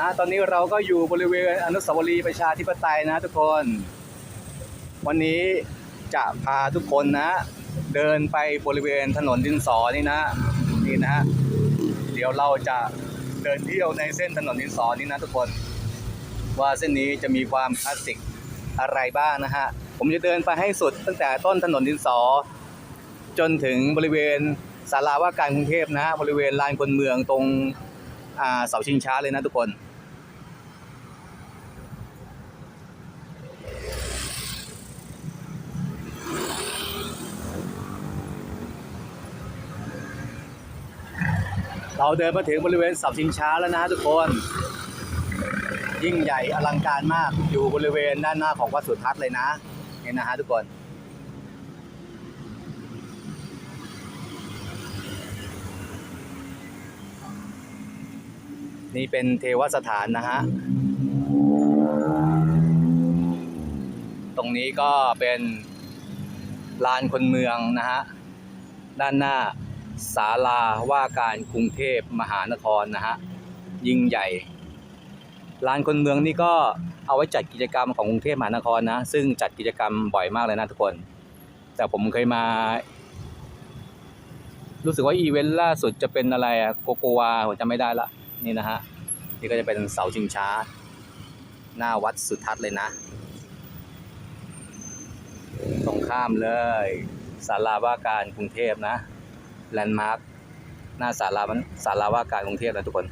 อ่าตอนนี้เราก็อยู่บริเวณอนุสาวรีย์ประชาธิปไตยนะทุกคน วันนี้จะพาทุกคนนะ เดินไปบริเวณถนนดินสอนี่นะนี่นะฮะเดี๋ยวเราจะเดินเที่ยวในเส้นถนนดินสอนี่นะทุกคน ว่าเส้นนี้จะมีความคลาสสิกอะไรบ้างนะฮะผมจะเดินไปให้สุดตั้งแต่ต้นถนนดินสอ จนถึงบริเวณศาลาว่าการกรุงเทพนะ บริเวณลานคนเมืองตรง เสาชิงช้าเลยนะทุกคน เราเดินมาถึงบริเวณเสาชิงช้าแล้วนะทุกคน ยิ่งใหญ่อลังการมากอยู่บริเวณด้านหน้าของวัดสุทัศน์เลยนะนี่นะฮะทุกคน นี่เป็นเทวสถานนะฮะ ตรงนี้ก็เป็นลานคนเมืองนะฮะ ด้านหน้าศาลาว่าการกรุงเทพมหานครนะฮะ ยิ่งใหญ่ลานคนเมืองนี่ก็เอาไว้จัดกิจกรรมของกรุงเทพมหานครนะ ซึ่งจัดกิจกรรมบ่อยมากเลยนะทุกคน แต่ผมเคยมา รู้สึกว่าอีเวนต์ล่าสุดจะเป็นอะไรอะโกโกวาผมจำไม่ได้ละ นี่นะฮะนี่ก็จะเป็นเสาชิงช้า หน้าวัดสุทัศน์เลยนะ ตรงข้ามเลยศาลาว่าการกรุงเทพนะแลนด์มาร์คหน้าศาลาศาลาว่าการกรุงเทพนะทุกคน